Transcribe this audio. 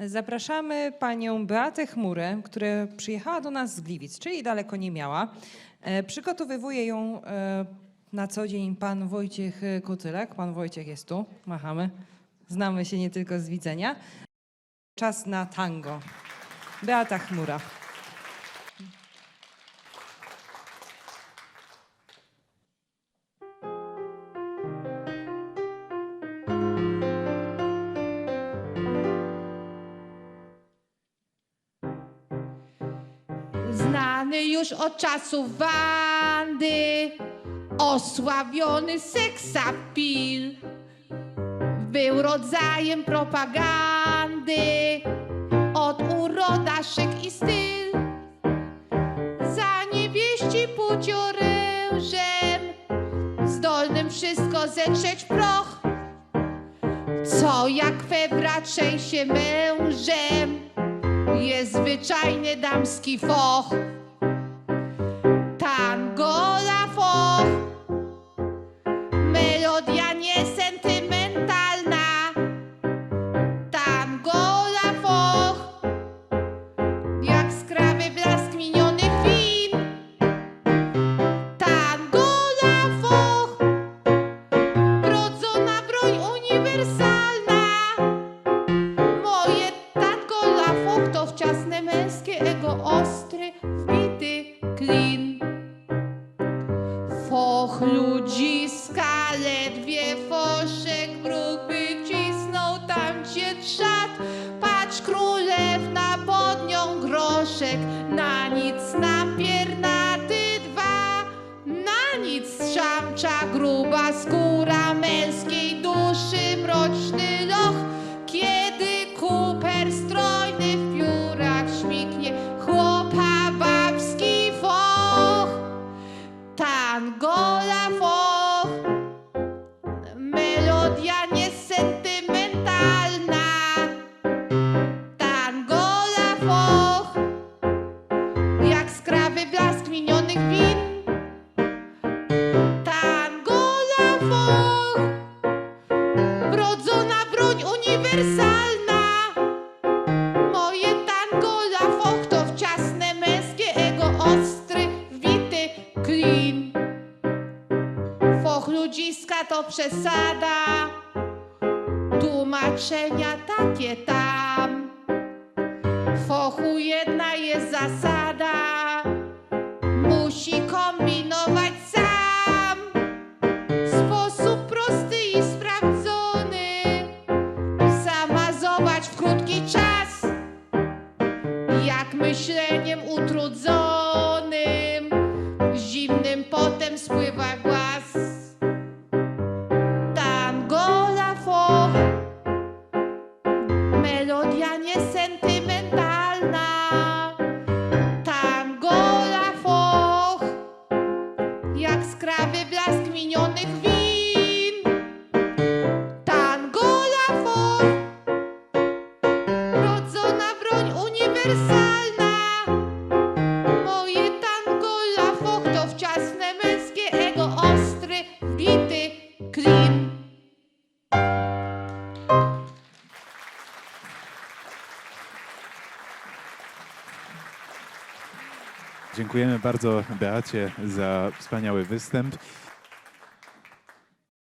Zapraszamy panią Beatę Chmurę, która przyjechała do nas z Gliwic, czyli daleko nie miała. E, Przygotowywuje ją e, na co dzień pan Wojciech Kotylek. Pan Wojciech jest tu, machamy. Znamy się nie tylko z widzenia. Czas na tango. Beata Chmura. Znany już od czasów Wandy, osławiony seksapil. Był rodzajem propagandy, od uroda, szyk i styl. Za niewieści płeć orężem, zdolnym wszystko zetrzeć proch. Co jak febra trzęsie mężem, jest zwyczajny damski foch. Klin. Foch ludziska, ledwie foszek wróg wycisnął tam cię trzat. Patrz królewna pod nią groszek, na nic napiernaty dwa. Na nic szamcza gruba skóra minionych win. Tango la foch, wrodzona broń uniwersalna. Moje tango la foch to wczasne męskie ego ostry, wbity klin. Foch ludziska to przesada, tłumaczenia takie tam. Fochu jedna jest zasada, outro. Dziękujemy bardzo Beacie za wspaniały występ.